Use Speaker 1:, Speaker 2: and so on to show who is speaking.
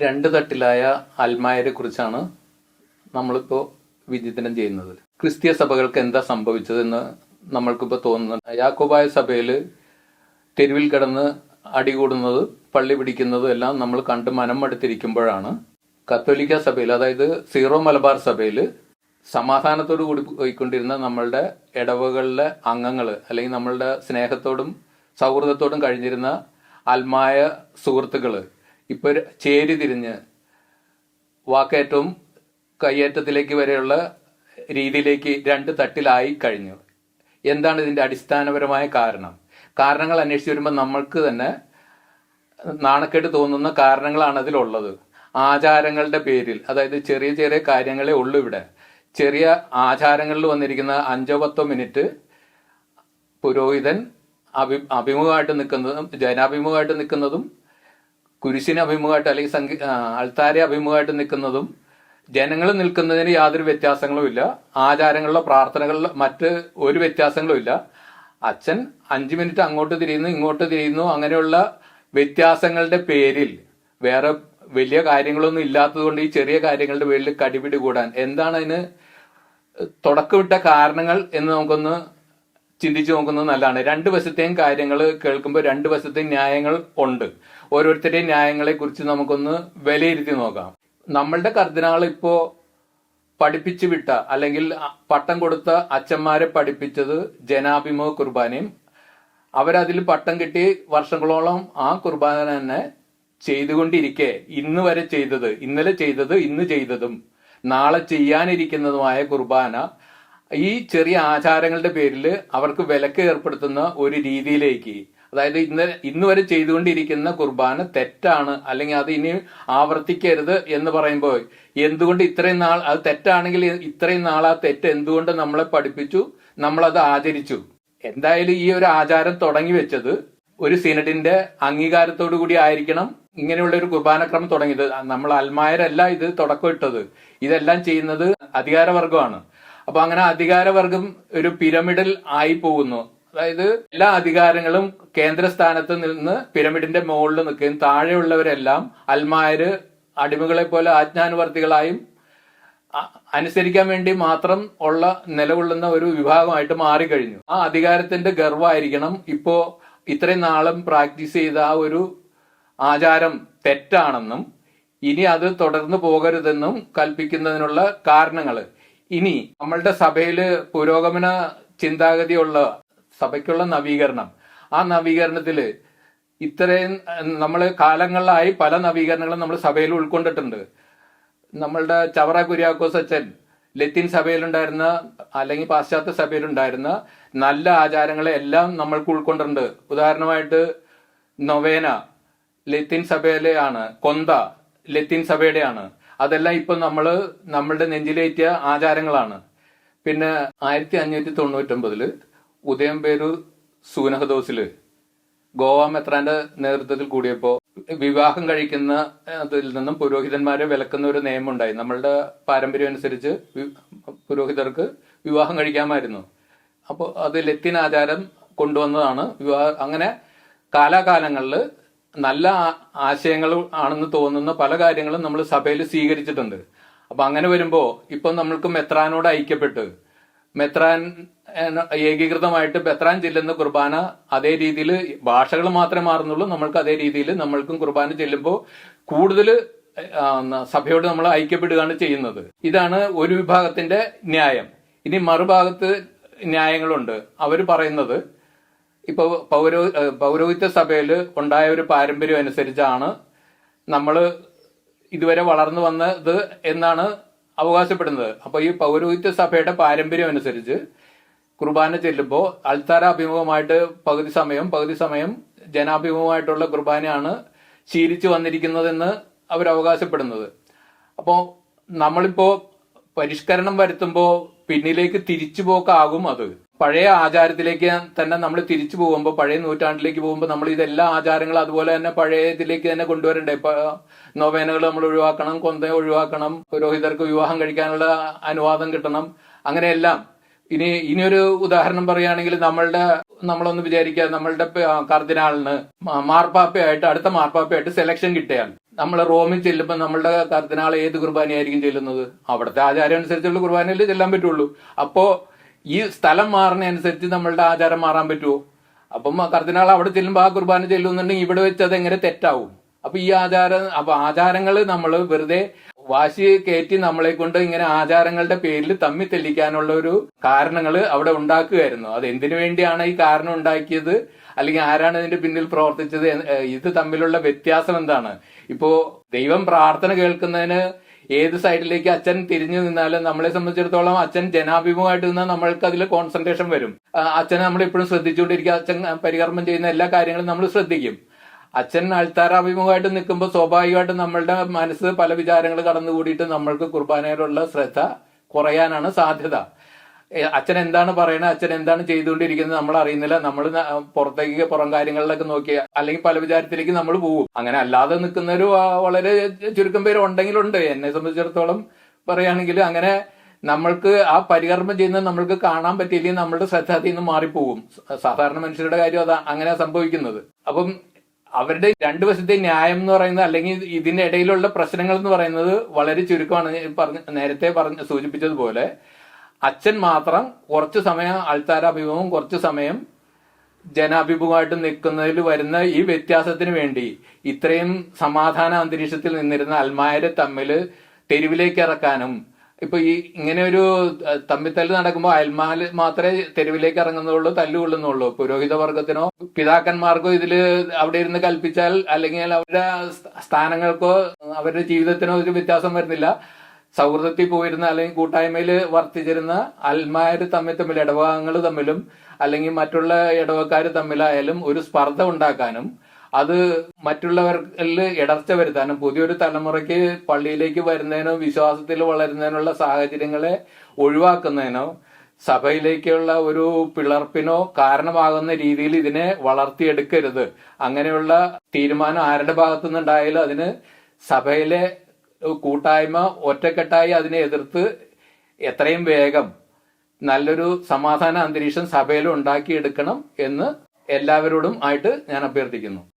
Speaker 1: രണ്ട് തട്ടിലായ അൽമായരെ കുറിച്ചാണ് നമ്മളിപ്പോൾ വിചിന്തനം ചെയ്യുന്നത്. ക്രിസ്തീയ സഭകൾക്ക് എന്താ സംഭവിച്ചതെന്ന് നമ്മൾക്കിപ്പോൾ തോന്നുന്നുണ്ട്. യാക്കോബായ സഭയിൽ തെരുവിൽ കിടന്ന് അടികൂടുന്നത് പള്ളി പിടിക്കുന്നത് എല്ലാം നമ്മൾ കണ്ട് മനം മടുത്തിരിക്കുമ്പോഴാണ് കത്തോലിക്ക സഭയിൽ അതായത് സീറോ മലബാർ സഭയിൽ സമാധാനത്തോടു കൂടി പോയിക്കൊണ്ടിരുന്ന നമ്മളുടെ ഇടവകളിലെ അംഗങ്ങൾ അല്ലെങ്കിൽ നമ്മളുടെ സ്നേഹത്തോടും സൗഹൃദത്തോടും കഴിഞ്ഞിരുന്ന അൽമായ സുഹൃത്തുക്കൾ ഇപ്പോൾ ചേരി തിരിഞ്ഞ് വാക്കേറ്റവും കയ്യേറ്റത്തിലേക്ക് വരെയുള്ള രീതിയിലേക്ക് രണ്ട് തട്ടിലായി കഴിഞ്ഞു. എന്താണ് ഇതിന്റെ അടിസ്ഥാനപരമായ കാരണം? കാരണങ്ങൾ അന്വേഷിച്ച് വരുമ്പോൾ നമ്മൾക്ക് തന്നെ നാണക്കേട് തോന്നുന്ന കാരണങ്ങളാണ് അതിലുള്ളത്. ആചാരങ്ങളുടെ പേരിൽ അതായത് ചെറിയ ചെറിയ കാര്യങ്ങളെ ഉള്ളൂ ഇവിടെ. ചെറിയ ആചാരങ്ങളിൽ വന്നിരിക്കുന്ന അഞ്ചോ പത്തോ മിനിറ്റ് പുരോഹിതൻ അഭി അഭിമുഖമായിട്ട് നിൽക്കുന്നതും ജനാഭിമുഖമായിട്ട് നിൽക്കുന്നതും കുരിശിന് അഭിമുഖമായിട്ട് അല്ലെങ്കിൽ സംഗീ അൾത്താരെ അഭിമുഖമായിട്ട് നിൽക്കുന്നതും ജനങ്ങൾ നിൽക്കുന്നതിന് യാതൊരു വ്യത്യാസങ്ങളും ഇല്ല. ആചാരങ്ങളിലോ പ്രാർത്ഥനകളിലോ മറ്റ് ഒരു വ്യത്യാസങ്ങളും ഇല്ല. അച്ഛൻ അഞ്ചു മിനിറ്റ് അങ്ങോട്ട് തിരിയുന്നു ഇങ്ങോട്ട് തിരിയുന്നു അങ്ങനെയുള്ള വ്യത്യാസങ്ങളുടെ പേരിൽ വേറെ വലിയ കാര്യങ്ങളൊന്നും ഇല്ലാത്തതുകൊണ്ട് ഈ ചെറിയ കാര്യങ്ങളുടെ പേരിൽ കടിപിടി കൂടാൻ. എന്താണ് അതിന് തുടക്കമിട്ട കാരണങ്ങൾ എന്ന് നമുക്കൊന്ന് ചിന്തിച്ചു നോക്കുന്നത് നല്ലതാണ്. രണ്ട് വശത്തെയും കാര്യങ്ങൾ കേൾക്കുമ്പോൾ രണ്ട് വശത്തെയും ന്യായങ്ങൾ ഉണ്ട്. ഓരോരുത്തരുടെയും ന്യായങ്ങളെ കുറിച്ച് നമുക്കൊന്ന് വിലയിരുത്തി നോക്കാം. നമ്മളുടെ കർദിനാൾ ഇപ്പോ പഠിപ്പിച്ചു വിട്ട അല്ലെങ്കിൽ പട്ടം കൊടുത്ത അച്ഛന്മാരെ പഠിപ്പിച്ചത് ജനാഭിമുഖ കുർബാനയും അവരതിൽ പട്ടം കിട്ടി വർഷങ്ങളോളം ആ കുർബാന തന്നെ ചെയ്തുകൊണ്ടിരിക്കെ. ഇന്ന് വരെ ചെയ്തത് ഇന്നലെ ചെയ്തത് ഇന്ന് ചെയ്തതും നാളെ ചെയ്യാനിരിക്കുന്നതുമായ കുർബാന ഈ ചെറിയ ആചാരങ്ങളുടെ പേരിൽ അവർക്ക് വിലക്ക് ഏർപ്പെടുത്തുന്ന ഒരു രീതിയിലേക്ക് അതായത് ഇന്ന് ഇന്ന് വരെ ചെയ്തുകൊണ്ടിരിക്കുന്ന കുർബാന തെറ്റാണ് അല്ലെങ്കിൽ അത് ഇനി ആവർത്തിക്കരുത് എന്ന് പറയുമ്പോൾ എന്തുകൊണ്ട് ഇത്രയും നാൾ അത് തെറ്റാണെങ്കിൽ ഇത്രയും നാൾ ആ തെറ്റ് എന്തുകൊണ്ട് നമ്മളെ പഠിപ്പിച്ചു നമ്മളത് ആചരിച്ചു? എന്തായാലും ഈ ഒരു ആചാരം തുടങ്ങി വെച്ചത് ഒരു സിനഡിന്റെ അംഗീകാരത്തോടു കൂടി ആയിരിക്കണം ഇങ്ങനെയുള്ള ഒരു കുർബാനക്രമം തുടങ്ങിയത്. നമ്മൾ അൽമായരല്ല ഇത് തുടക്കം ഇട്ടത്. ഇതെല്ലാം ചെയ്യുന്നത് അധികാരവർഗമാണ് അപ്പൊ അങ്ങനെ അധികാരവർഗം ഒരു പിരമിഡിൽ ആയി പോകുന്നു. അതായത് എല്ലാ അധികാരങ്ങളും കേന്ദ്ര സ്ഥാനത്ത് നിന്ന് പിരമിഡിന്റെ മുകളിൽ നിൽക്കുകയും താഴെയുള്ളവരെല്ലാം അൽമായര് അടിമകളെ പോലെ ആജ്ഞാനുവർത്തികളായും അനുസരിക്കാൻ വേണ്ടി മാത്രം ഉള്ള നിലകൊള്ളുന്ന ഒരു വിഭാഗമായിട്ട് മാറിക്കഴിഞ്ഞു. ആ അധികാരത്തിന്റെ ഗർവമായിരിക്കണം ഇപ്പോ ഇത്രയും നാളും പ്രാക്ടീസ് ചെയ്ത ആ ഒരു ആചാരം തെറ്റാണെന്നും ഇനി അത് തുടർന്ന് പോകരുതെന്നും കൽപ്പിക്കുന്നതിനുള്ള കാരണങ്ങൾ ഇനി നമ്മളുടെ സഭയിൽ പുരോഗമന ചിന്താഗതിയുള്ള സഭയ്ക്കുള്ള നവീകരണം. ആ നവീകരണത്തിൽ ഇത്രയും നമ്മൾ കാലങ്ങളിലായി പല നവീകരണങ്ങളും നമ്മൾ സഭയിൽ ഉൾക്കൊണ്ടിട്ടുണ്ട്. നമ്മളുടെ ചവറ കുര്യാക്കോസ് അച്ഛൻ ലത്തീൻ സഭയിലുണ്ടായിരുന്ന അല്ലെങ്കിൽ പാശ്ചാത്യ സഭയിലുണ്ടായിരുന്ന നല്ല ആചാരങ്ങളെ എല്ലാം നമ്മൾക്ക് ഉൾക്കൊണ്ടിട്ടുണ്ട്. ഉദാഹരണമായിട്ട് നൊവേന ലത്തീൻ സഭയിലെയാണ് കൊന്ത ലത്തീൻ സഭയുടെയാണ്. അതെല്ലാം ഇപ്പൊ നമ്മൾ നമ്മളുടെ നെഞ്ചിലേറ്റിയ ആചാരങ്ങളാണ്. പിന്നെ ആയിരത്തി അഞ്ഞൂറ്റി തൊണ്ണൂറ്റൊമ്പതിൽ ഉദയംപേരൂർ സൂനഹദോസിൽ ഗോവ മെത്രാന്റെ നേതൃത്വത്തിൽ കൂടിയപ്പോൾ വിവാഹം കഴിക്കുന്ന അതിൽ നിന്നും പുരോഹിതന്മാരെ വിലക്കുന്ന ഒരു നിയമം ഉണ്ടായി നമ്മളുടെ പാരമ്പര്യം അനുസരിച്ച് പുരോഹിതർക്ക് വിവാഹം കഴിക്കാമായിരുന്നു. അപ്പോൾ അത് ലത്തീൻ ആചാരം കൊണ്ടുവന്നതാണ്. വിവാഹ അങ്ങനെ കാലാകാലങ്ങളിൽ നല്ല ആശയങ്ങൾ ആണെന്ന് തോന്നുന്ന പല കാര്യങ്ങളും നമ്മൾ സഭയിൽ സ്വീകരിച്ചിട്ടുണ്ട്. അപ്പൊ അങ്ങനെ വരുമ്പോ ഇപ്പൊ നമ്മൾക്ക് മെത്രാനോട് ഐക്യപ്പെട്ട് മെത്രാൻ ഏകീകൃതമായിട്ട് മെത്രാൻ ചെല്ലുന്ന കുർബാന അതേ രീതിയിൽ ഭാഷകൾ മാത്രമേ മാറുന്നുള്ളൂ. നമ്മൾക്ക് അതേ രീതിയിൽ നമ്മൾക്കും കുർബാന ചെല്ലുമ്പോൾ കൂടുതൽ സഭയോട് നമ്മൾ ഐക്യപ്പെടുകയാണ് ചെയ്യുന്നത്. ഇതാണ് ഒരു വിഭാഗത്തിന്റെ ന്യായം. ഇനി മറുഭാഗത്ത് ന്യായങ്ങളുണ്ട്. അവർ പറയുന്നത് ഇപ്പൊ പൗരോ പൗരോഹിത്യ സഭയിൽ ഉണ്ടായ ഒരു പാരമ്പര്യം അനുസരിച്ചാണ് നമ്മൾ ഇതുവരെ വളർന്നു വന്നത് എന്നാണ് അവകാശപ്പെടുന്നത്. അപ്പോൾ ഈ പൗരോഹിത്യ സഭയുടെ പാരമ്പര്യം അനുസരിച്ച് കുർബാന ചെല്ലുമ്പോൾ അൽത്താര അഭിമുഖമായിട്ട് പകുതി സമയം പകുതി സമയം ജനാഭിമുഖമായിട്ടുള്ള കുർബാനയാണ് ശീലിച്ചു വന്നിരിക്കുന്നതെന്ന് അവർ അവകാശപ്പെടുന്നത് അപ്പോൾ നമ്മളിപ്പോൾ പരിഷ്കരണം വരുത്തുമ്പോൾ പിന്നിലേക്ക് തിരിച്ചു പോക്കാകും അത്. പഴയ ആചാരത്തിലേക്ക് തന്നെ നമ്മൾ തിരിച്ചു പോകുമ്പോൾ പഴയ നൂറ്റാണ്ടിലേക്ക് പോകുമ്പോൾ നമ്മൾ ഇതെല്ലാ ആചാരങ്ങളും അതുപോലെ തന്നെ പഴയതിലേക്ക് തന്നെ കൊണ്ടുവരണ്ടേ? ഇപ്പൊ നോവേനകൾ നമ്മൾ ഒഴിവാക്കണം കൊന്ത ഒഴിവാക്കണം പുരോഹിതർക്ക് വിവാഹം കഴിക്കാനുള്ള അനുവാദം കിട്ടണം അങ്ങനെയെല്ലാം. ഇനി ഇനിയൊരു ഉദാഹരണം പറയുകയാണെങ്കിൽ നമ്മളുടെ നമ്മളൊന്ന് വിചാരിക്കുക നമ്മളുടെ കർദിനാളിന് മാർപ്പാപ്പയായിട്ട് അടുത്ത മാർപ്പാപ്പയായിട്ട് സെലക്ഷൻ കിട്ടിയാൽ നമ്മൾ റോമിൽ ചെല്ലുമ്പോൾ നമ്മളുടെ കർദിനാൾ ഏത് കുർബാനയായിരിക്കും ചെല്ലുന്നത്? അവിടുത്തെ ആചാരം അനുസരിച്ചുള്ള കുർബാനയിൽ ചെല്ലാൻ പറ്റുള്ളൂ. അപ്പോ ഈ സ്ഥലം മാറുന്ന അനുസരിച്ച് നമ്മളുടെ ആചാരം മാറാൻ പറ്റുമോ അപ്പം കർദിനാൾ അവിടെ ചെല്ലുമ്പോൾ ആ കുർബാന ചെല്ലുന്നുണ്ടെങ്കിൽ ഇവിടെ വെച്ച് അത് എങ്ങനെ തെറ്റാവും? അപ്പൊ ഈ ആചാരം അപ്പൊ ആചാരങ്ങൾ നമ്മൾ വെറുതെ വാശി കയറ്റി നമ്മളെ കൊണ്ട് ഇങ്ങനെ ആചാരങ്ങളുടെ പേരിൽ തമ്മി തെല്ലിക്കാനുള്ള ഒരു കാരണങ്ങൾ അവിടെ ഉണ്ടാക്കുകയായിരുന്നു. അത് എന്തിനു വേണ്ടിയാണ് ഈ കാരണം ഉണ്ടാക്കിയത്? അല്ലെങ്കിൽ ആരാണ് ഇതിന്റെ പിന്നിൽ പ്രവർത്തിച്ചത്? ഇത് തമ്മിലുള്ള വ്യത്യാസം എന്താണ്? ഇപ്പോ ദൈവം പ്രാർത്ഥന കേൾക്കുന്നതിന് ഏത് സൈഡിലേക്ക് അച്ഛൻ തിരിഞ്ഞു നിന്നാലും നമ്മളെ സംബന്ധിച്ചിടത്തോളം അച്ഛൻ ജനാഭിമുഖമായിട്ട് നിന്നാൽ നമ്മൾക്ക് അതിൽ കോൺസെൻട്രേഷൻ വരും. അച്ഛനെ നമ്മൾ ഇപ്പോഴും ശ്രദ്ധിച്ചുകൊണ്ടിരിക്കുക. അച്ഛൻ പരികർമ്മം ചെയ്യുന്ന എല്ലാ കാര്യങ്ങളും നമ്മൾ ശ്രദ്ധിക്കും. അച്ഛൻ അൾത്താരാഭിമുഖമായിട്ട് നിൽക്കുമ്പോൾ സ്വാഭാവികമായിട്ടും നമ്മളുടെ മനസ്സ് പല വിചാരങ്ങൾ കടന്നുകൂടിയിട്ട് നമ്മൾക്ക് കുർബാനയിലുള്ള ശ്രദ്ധ കുറയാനാണ് സാധ്യത. അച്ഛൻ എന്താണ് പറയുന്നത് അച്ഛൻ എന്താണ് ചെയ്തുകൊണ്ടിരിക്കുന്നത് നമ്മൾ അറിയുന്നില്ല. നമ്മൾ പുറത്തേക്ക് പുറം കാര്യങ്ങളിലൊക്കെ നോക്കി അല്ലെങ്കിൽ പല വിചാരത്തിലേക്ക് നമ്മൾ പോകും. അങ്ങനെ അല്ലാതെ നിൽക്കുന്നൊരു വളരെ ചുരുക്കം പേര് ഉണ്ടെങ്കിലുണ്ട്. എന്നെ സംബന്ധിച്ചിടത്തോളം പറയുകയാണെങ്കിൽ അങ്ങനെ നമ്മൾക്ക് ആ പരികർമ്മം ചെയ്യുന്നത് നമ്മൾക്ക് കാണാൻ പറ്റിയില്ലെങ്കിൽ നമ്മളുടെ ശ്രദ്ധ അതിൽ നിന്ന് മാറിപ്പോകും. സാധാരണ മനുഷ്യരുടെ കാര്യം അതാ അങ്ങനെ സംഭവിക്കുന്നത്. അപ്പം അവരുടെ രണ്ടു വശത്തെ ന്യായം എന്ന് പറയുന്നത് അല്ലെങ്കിൽ ഇതിന്റെ ഇടയിലുള്ള പ്രശ്നങ്ങൾ എന്ന് പറയുന്നത് വളരെ ചുരുക്കമാണ്. പറഞ്ഞ നേരത്തെ പറഞ്ഞ സൂചിപ്പിച്ചതുപോലെ അച്ഛൻ മാത്രം കുറച്ചു സമയം അൾത്താരാഭിമുഖവും കുറച്ചു സമയം ജനാഭിമുഖമായിട്ട് നിൽക്കുന്നതിൽ വരുന്ന ഈ വ്യത്യാസത്തിന് വേണ്ടി ഇത്രയും സമാധാന അന്തരീക്ഷത്തിൽ നിന്നിരുന്ന അൽമായരെ തമ്മിൽ തെരുവിലേക്ക് ഇറക്കാനും ഇപ്പൊ ഈ ഇങ്ങനെ ഒരു തമ്മിത്തല്ല് നടക്കുമ്പോൾ അയൽമാൽ മാത്രമേ തെരുവിലേക്ക് ഇറങ്ങുന്നുള്ളൂ തല്ലുകൊള്ളുന്നുള്ളൂ പുരോഹിത വർഗത്തിനോ പിതാക്കന്മാർക്കോ ഇതിൽ അവിടെ ഇരുന്ന് കൽപ്പിച്ചാൽ അല്ലെങ്കിൽ അവരുടെ സ്ഥാനങ്ങൾക്കോ അവരുടെ ജീവിതത്തിനോ ഒരു വ്യത്യാസം വരുന്നില്ല. സൗഹൃദത്തിൽ പോയിരുന്ന അല്ലെങ്കിൽ കൂട്ടായ്മയിൽ വർത്തിച്ചിരുന്ന അൽമാര് തമ്മിൽ തമ്മിൽ ഇടവകങ്ങൾ തമ്മിലും അല്ലെങ്കിൽ മറ്റുള്ള ഇടവക്കാർ തമ്മിലായാലും ഒരു സ്പർദ്ധ ഉണ്ടാക്കാനും അത് മറ്റുള്ളവരിൽ ഇടർച്ച വരുത്താനും പുതിയൊരു തലമുറയ്ക്ക് പള്ളിയിലേക്ക് വരുന്നതിനോ വിശ്വാസത്തിൽ വളരുന്നതിനുള്ള സാഹചര്യങ്ങളെ ഒഴിവാക്കുന്നതിനോ സഭയിലേക്കുള്ള ഒരു പിളർപ്പിനോ കാരണമാകുന്ന രീതിയിൽ ഇതിനെ വളർത്തിയെടുക്കരുത്. അങ്ങനെയുള്ള തീരുമാനം ആരുടെ ഭാഗത്തു നിന്നുണ്ടായാലും അതിന് സഭയിലെ കൂട്ടായ്മ ഒറ്റക്കെട്ടായി അതിനെ എതിർത്ത് എത്രയും വേഗം നല്ലൊരു സമാധാന അന്തരീക്ഷം സഭയിൽ ഉണ്ടാക്കിയെടുക്കണം എന്ന് എല്ലാവരോടും ആയിട്ട് ഞാൻ അഭ്യർത്ഥിക്കുന്നു.